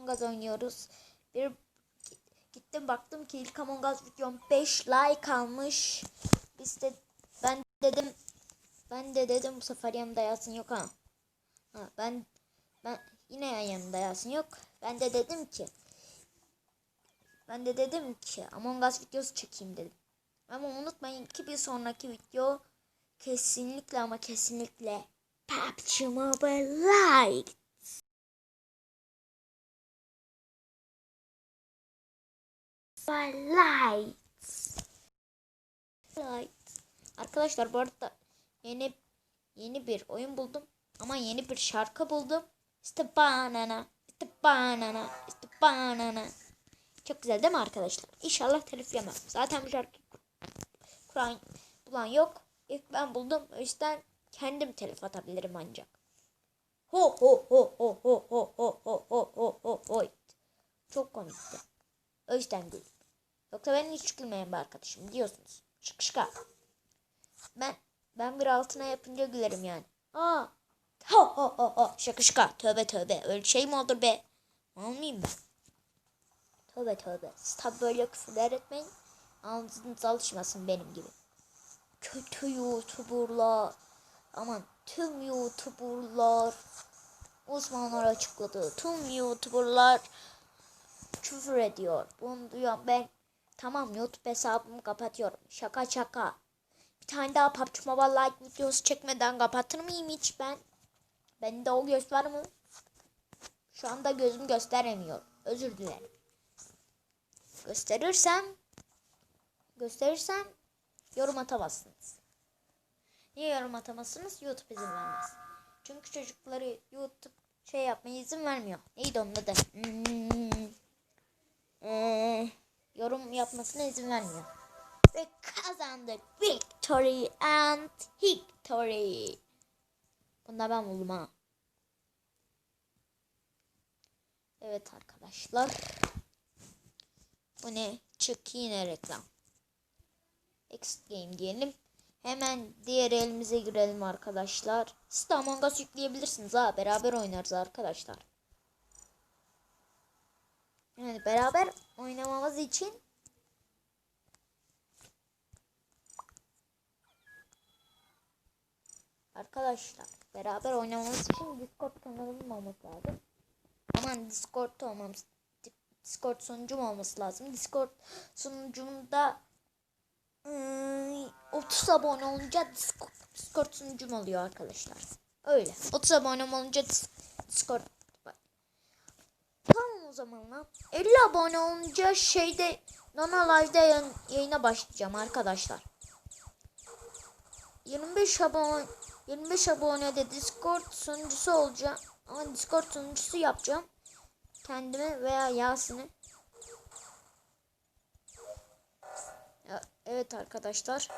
Among Us oynuyoruz. Bir gittim baktım ki ilk Among Us videom 5 like almış. Biz de ben dedim ben de dedim bu sefer yanımda yazsın yok ha. ha ben ben yine yanımda yazsın yok. Ben de dedim ki ben de dedim ki Among Us videosu çekeyim dedim. Ama unutmayın ki bir sonraki video kesinlikle ama kesinlikle PUBG Mobile Lite. Light. Light. Arkadaşlar bu arada yeni yeni bir oyun buldum ama yeni bir şarkı buldum. İşte banana, işte banana, işte banana. Çok güzel değil mi arkadaşlar? İnşallah telif yemem. Zaten bu şarkı kuran bulan yok. İlk ben buldum. O yüzden kendim telif atabilirim ancak. Ho ho ho ho ho ho ho ho ho ho ho. Çok komikti. O yüzden güldüm. Yoksa ben hiç gülmeyen bir arkadaşım diyorsunuz. Şıkışka. Ben ben bir altına yapınca gülerim yani. Aa. Ho ho ho ho. Şakışka. Tövbe tövbe. Öyle şey mi olur be? Almayayım ben. Tövbe tövbe. Siz tabi böyle küfürler etmeyin. Ağzınız alışmasın benim gibi. Kötü youtuberlar. Aman tüm youtuberlar. Uzmanlar açıkladı. Tüm youtuberlar küfür ediyor. Bunu duyan ben tamam YouTube hesabımı kapatıyorum. Şaka şaka. Bir tane daha PUBG Mobile Lite videosu çekmeden kapatır mıyım hiç ben? Bende o göz var mı? Şu anda gözüm gösteremiyor. Özür dilerim. Gösterirsem gösterirsem yorum atamazsınız. Niye yorum atamazsınız? YouTube izin vermez. Çünkü çocukları YouTube şey yapmaya izin vermiyor. Neydi onun adı? Hmm. Ee, yorum yapmasına izin vermiyor. Ve kazandık. Victory and victory. Bunlar ben buldum ha. Evet arkadaşlar. Bu ne? Çık yine reklam. Exit game diyelim. Hemen diğer elimize girelim arkadaşlar. Siz de Among Us yükleyebilirsiniz ha. Beraber oynarız arkadaşlar. Yani beraber oynamamız için Arkadaşlar beraber oynamamız için Discord kanalım olması lazım. Aman Discord olmamız Discord sunucum olması lazım. Discord sunucumda ıı, 30 abone olunca Discord, Discord sunucum oluyor arkadaşlar. Öyle. 30 abone olunca Discord zaman lan. 50 abone olunca şeyde Nana Live'da yayın, yayına başlayacağım arkadaşlar. 25 abone 25 abonede Discord sunucusu olacağım. Ama Discord sunucusu yapacağım. Kendime veya Yasin'e. Ya, evet arkadaşlar.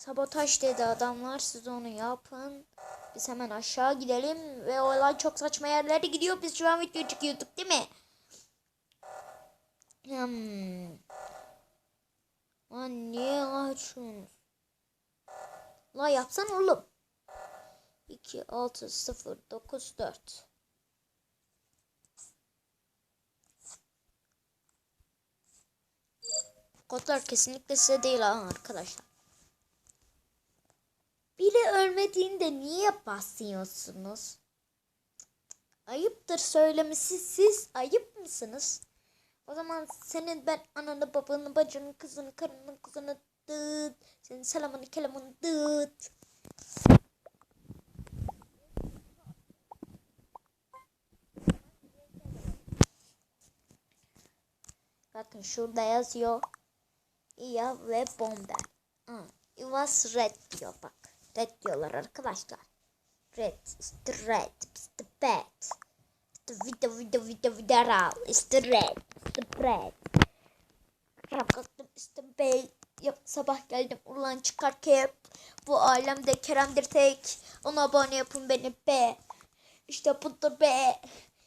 Sabotaj dedi adamlar. Siz onu yapın. Biz hemen aşağı gidelim. Ve olay çok saçma yerlere gidiyor. Biz şu an video çekiyorduk değil mi? Hmm. Lan niye açıyorsunuz? La yapsan oğlum. 2 6 0 9 4 Kodlar kesinlikle size değil ha arkadaşlar. Biri ölmediğinde niye basıyorsunuz? Ayıptır söylemesi siz ayıp mısınız? O zaman senin ben ananı babanı bacını kızını karını kızını dıt. Senin selamını kelamını dıt. Bakın şurada yazıyor. İya ve bomber. Aa, it was red diyor bak. Red diyorlar arkadaşlar. Red, it's red, it's the bad. It's the video, video, video, it's the red, it's the red. Kalktım, the bad. Yok sabah geldim ulan çıkar kep. Bu alemde Kerem'dir tek. Ona abone yapın beni be. İşte budur be.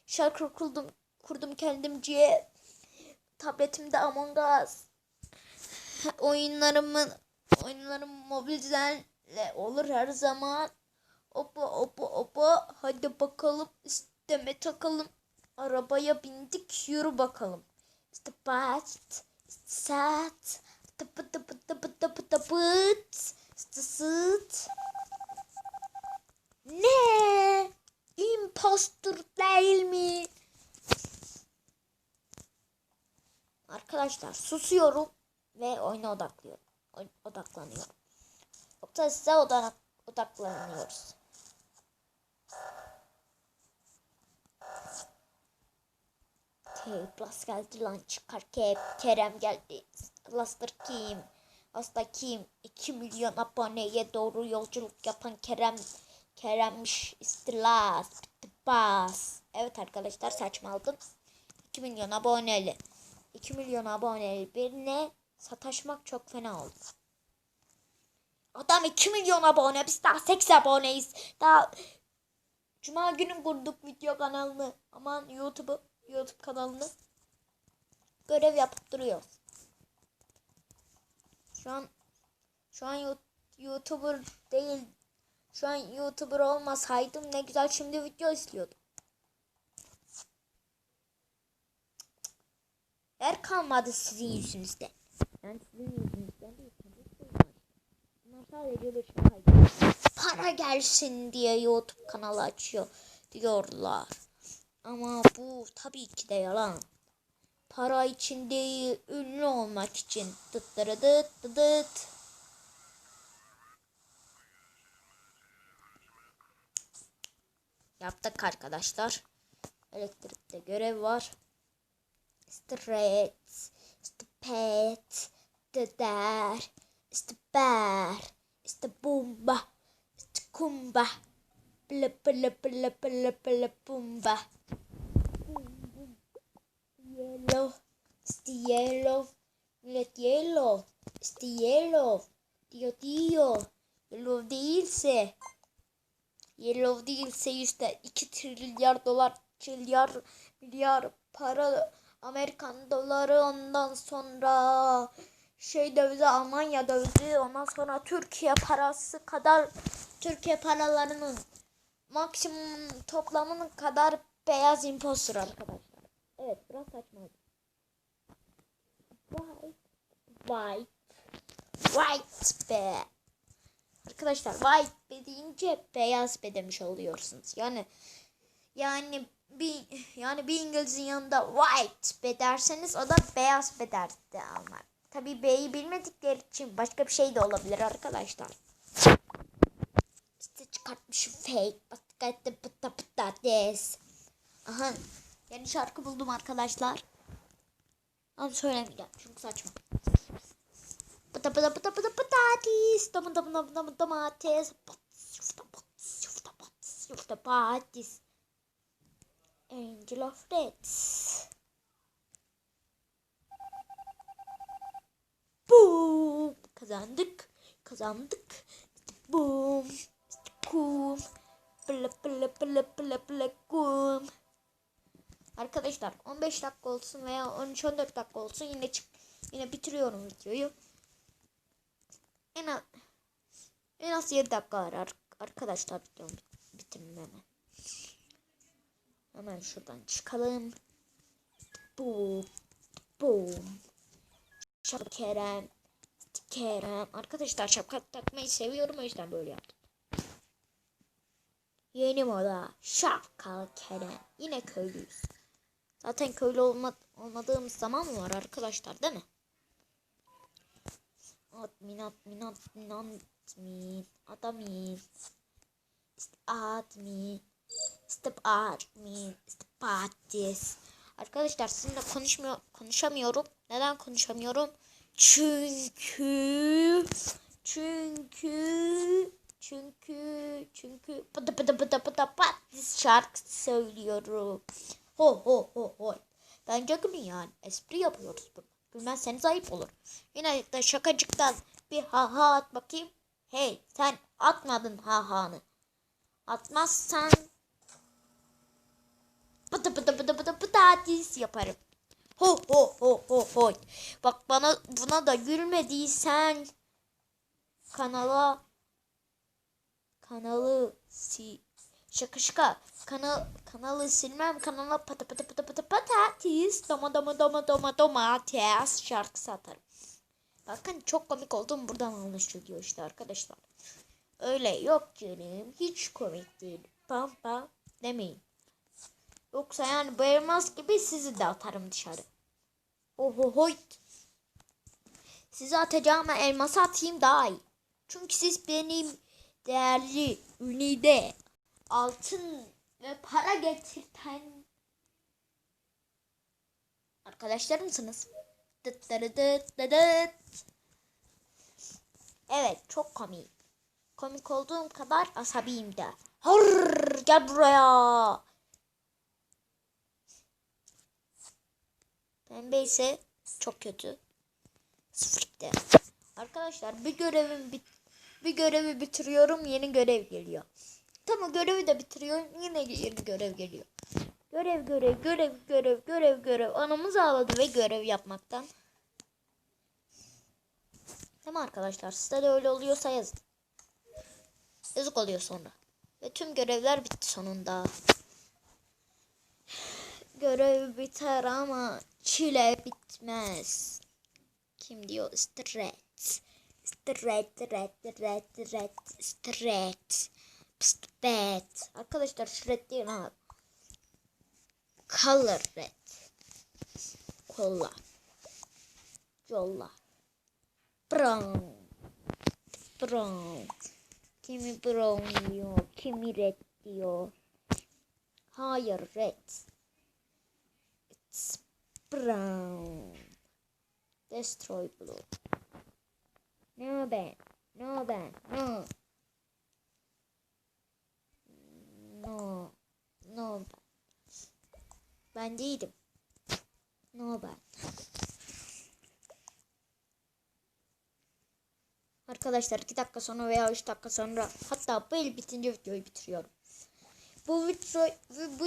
Şarkı kurdum, kurdum kendimce. Tabletimde Among Us. Oyunlarımın oyunlarım mobilden olur her zaman. Opa opa opa hadi bakalım isteme takalım. arabaya bindik yürü bakalım. İşte bat, işte sat, tıpı tıpı tıpı tıpı tıpıt, işte sıt. Ne? Impostor değil mi? Arkadaşlar susuyorum ve oyuna odaklıyorum. Oy- Odaklanıyorum. Yoksa size odak odaklanıyoruz. Plus geldi lan çıkar Ke Kerem geldi. Cluster kim? Aslında kim? 2 milyon aboneye doğru yolculuk yapan Kerem Keremmiş istilas. Bitti bas. Evet arkadaşlar saçmaladım. 2 milyon aboneli. 2 milyon aboneli birine sataşmak çok fena oldu. Adam 2 milyon abone. Biz daha 8 aboneyiz. Daha Cuma günü kurduk video kanalını. Aman YouTube'u YouTube kanalını. Görev yapıp duruyoruz. Şu an şu an YouTuber değil. Şu an YouTuber olmasaydım ne güzel şimdi video izliyordum. Yer kalmadı sizin yüzünüzden. Yani sizin yüzünüzden değil. tabii ki olmaz. Para gelsin diye YouTube kanalı açıyor diyorlar. Ama bu tabii ki de yalan. Para için değil, ünlü olmak için. Dıt dıt dıt dıt. Yaptık arkadaşlar. Elektrikte görev var. Stretch, stepet, deder, steber, işte bomba, işte kumba, bla bla bla bla bla bumba. Yellow, işte yellow, millet yellow, işte yellow, diyor diyor, yellow değilse, yellow değilse işte 2 trilyar dolar, trilyar, milyar para, Amerikan doları ondan sonra şey dövizi Almanya dövizi ondan sonra Türkiye parası kadar Türkiye paralarının maksimum toplamının kadar beyaz impostor arkadaşlar. Evet biraz saçma. White. White. White be. Arkadaşlar white be deyince beyaz be demiş oluyorsunuz. Yani yani bir yani bir İngiliz'in yanında white be derseniz o da beyaz be derdi anlar. Tabii B'yi bilmedikleri için başka bir şey de olabilir arkadaşlar. İşte çıkartmışım fake. Patates pıta patates. Aha. Yeni şarkı buldum arkadaşlar. Ama söylemeyeceğim çünkü saçma. Pıta pıta pıta pıta patates. Dama dama dama dama domates. Pats, Yufta pats, yufta pats, yufta patates. Angel of Death. Boom. Kazandık. Kazandık. Boom. Kum. Bla bla bla bla bla kum. Arkadaşlar 15 dakika olsun veya 13-14 dakika olsun yine çık yine bitiriyorum videoyu. En az en az 7 dakika var ar- arkadaşlar videomu bit- bitirmeme. Hemen şuradan çıkalım. Boom. Boom. Şapka Kerem. Kerem. Arkadaşlar şapka takmayı seviyorum o yüzden böyle yaptım. Yeni moda. Şapkalı Kerem. Yine köylüyüz. Zaten köylü olma, olmadığımız zaman mı var arkadaşlar değil mi? Admin admin admin admin admin admin işte admin işte patates Arkadaşlar sizinle konuşmuyor konuşamıyorum. Neden konuşamıyorum? Çünkü çünkü çünkü çünkü pıda pıda pıda pıda patates şarkı söylüyorum. Ho ho ho ho. Bence gülün yani. Espri yapıyoruz bunu. Gülmezseniz ayıp olur. Yine de şakacıktan bir ha ha at bakayım. Hey sen atmadın ha ha'nı. Atmazsan pıtı pıtı pıtı pıtı patates yaparım. Ho ho ho ho ho. Bak bana buna da gülmediysen kanala kanalı si şaka şaka kanal kanalı silmem kanala pata pata pata pata patates doma doma doma doma domates şarkısı atarım. Bakın çok komik oldum buradan anlaşılıyor işte arkadaşlar. Öyle yok canım hiç komik değil. Pam pam demeyin. Yoksa yani bu elmas gibi sizi de atarım dışarı. Ohohoyt. Size atacağım elması atayım daha iyi. Çünkü siz benim değerli ünide altın ve para getirten arkadaşlarımsınız. Dıt dırı dıt dıt dıt. Evet çok komik. Komik olduğum kadar asabiyim de. Hırr, gel buraya. Pembe ise çok kötü. Sıfırdı. Arkadaşlar bir görevim bit bir görevi bitiriyorum yeni görev geliyor. Tamam görevi de bitiriyorum yine yeni görev geliyor. Görev görev görev görev görev görev anamız ağladı ve görev yapmaktan. Tamam arkadaşlar sizde de öyle oluyorsa yazın. Yazık oluyor sonra. Ve tüm görevler bitti sonunda. Görev biter ama çile bitmez. Kim diyor? Stret. Stret, red, red, red, stret. Stret. Arkadaşlar shred değil ama. Color red. Kolla. Yolla. Brown. Brown. Kimi brown diyor, kimi red diyor. Hayır red. Brown. Destroy blue. No ben. No ben. No. No. No ben. Ben değilim. No ben. Arkadaşlar 2 dakika sonra veya 3 dakika sonra hatta bu el bitince videoyu bitiriyorum. Bu video bu, bu,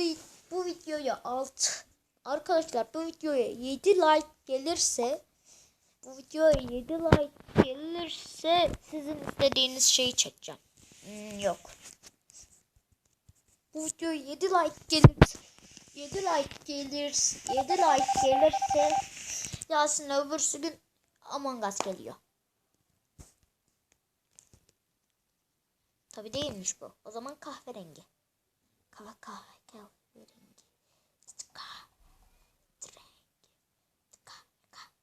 bu videoya 6 Arkadaşlar bu videoya 7 like gelirse bu videoya 7 like gelirse sizin istediğiniz şeyi çekeceğim. Hmm, yok. Bu videoya 7 like gelirse 7 like gelir 7 like gelirse Yasin öbürsü gün Among Us geliyor. Tabi değilmiş bu. O zaman kahverengi. Kahve kahve kahverengi. İşte kahverengi. Kahve kahve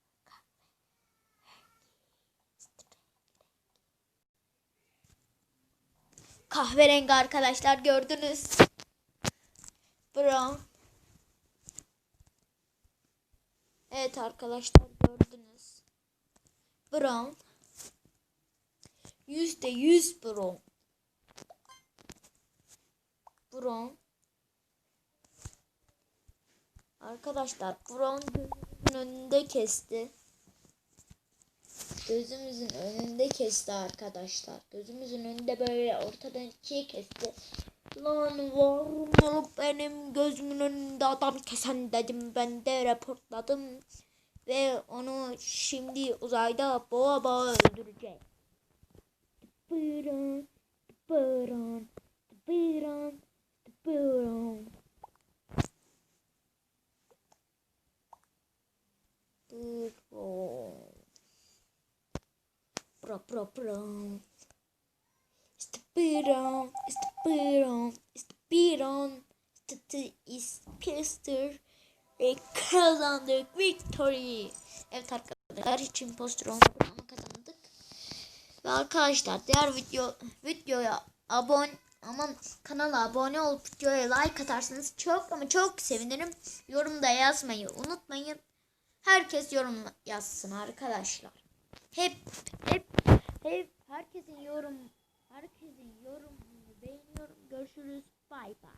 kahverengi. Arkadaşlar gördünüz. Brown. Evet arkadaşlar gördünüz. Brown. Yüzde yüz brown. Brown. Arkadaşlar Brown önünde kesti. Gözümüzün önünde kesti arkadaşlar. Gözümüzün önünde böyle ortadan ikiye kesti. Lan var mı benim gözümün önünde adam kesen dedim. Ben de raporladım. Ve onu şimdi uzayda boğa boğa öldürecek. Buyurun. Buyurun. Buyurun. Buyurun. Buyurun. Bra bra bra. İşte buyurun. İşte buyurun. İşte is Pister. Ve kazandık. Victory. Evet arkadaşlar hiç impostor olmadık ama kazandık. Ve arkadaşlar diğer video videoya abone ama kanala abone olup videoya like atarsanız çok ama çok sevinirim. Yorumda yazmayı unutmayın. Herkes yorum yazsın arkadaşlar. Hep hep hep herkesin yorum herkesin yorumunu beğeniyorum. Görüşürüz. Bay bay.